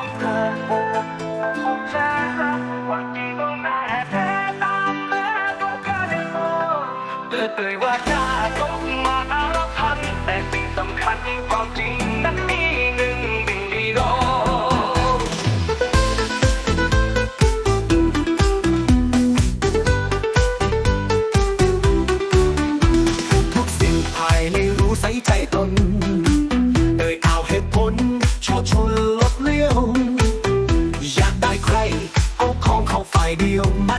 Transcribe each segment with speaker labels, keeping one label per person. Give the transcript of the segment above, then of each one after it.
Speaker 1: เอแช่วันที่ต้องแม่แท้ตามแม่ต้องการให้พอเปิดเผยว่าจะต้องมาอารักพันแต่สิ่งสำคัญความจริงนั้นมีหนึ่งสิ่งเดียวทุกสิ่งภายในรู้ใส่ใจตน เอ่ยเอาเหตุผลชอบชน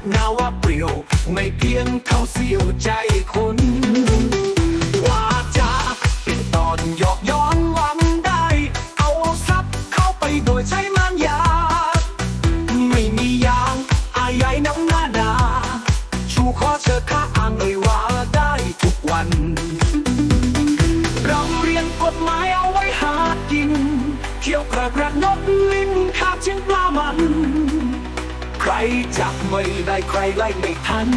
Speaker 1: ดียวมัดงาว่าเปรี้ยว ไม่เพียงเท่าเสียวใจคนว่าจะเป็นตอนหยอกย้อนหวังได้ เอาทรัพย์เข้าไปโดยใช้มันยา ไม่มียางอายใหญ่น้ำหน้านาชูขอเชิญข้าอ้างเอ่ยว่าได้ทุกวัน เราเรียนกฎหมายเอาไว้หากิน เที่ยวกระกระนกลิ้นคาบเชิงปลามัน ใครจับไม่ได้ใครไล่ไม่ทัน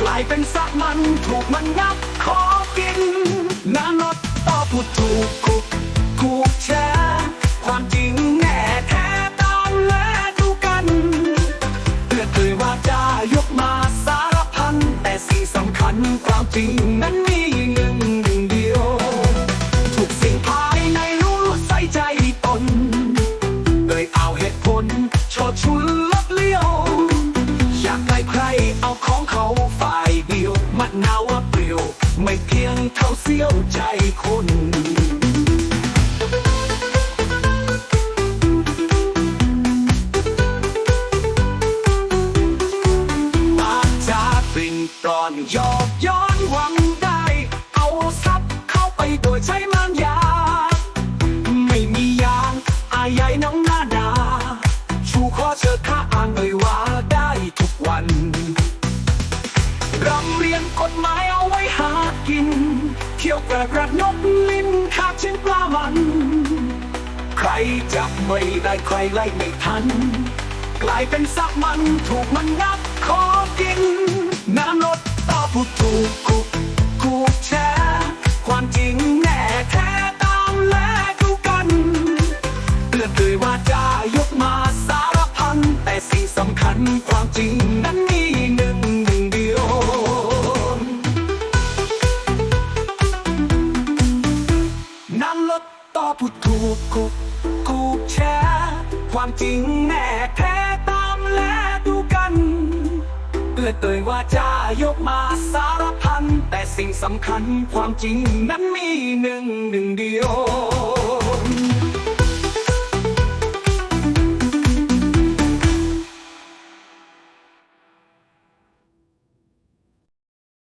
Speaker 1: กลายเป็นสัตว์มันถูกมันงับขอกินนานดต่อพูดถูกกุกคุกแชร์ความจริงแน่แท้ตามและดูกันเพื่อเคยว่าจะยกมาสารพันแต่สิ่งสำคัญความจริง อยได้ใครเอาของเขาฝ่ายเดียวมันนาวว่าเปลี่ยว ไม่เพียงเท่าเสี้ยวใจคนอาจจะเป็นตอนหยอกย้อนหวังได้ เอาทรัพย์เข้าไปโดยใช้ กิน เที่ยวกระกระนกลิ้นคาบเช่นปลามัน ใครจับไม่ได้ใครไล่ไม่ทัน กลายเป็นสักมันถูกมันงับขอกินน้ำลดต่อผู้ถูกกุกกูแชร์ความจริงแน่แท้ตามและดูกันเตือนเลยว่าจะยกมาสารพันแต่สิ่งสำคัญความจริงนั้นมี ผู้ถูกคุกกูแชร์ความจริงแน่แท้ตามและดูกันเอื้อเตยว่าจะยกมาสารพัน แต่สิ่งสำคัญความจริงนั้นมีหนึ่ง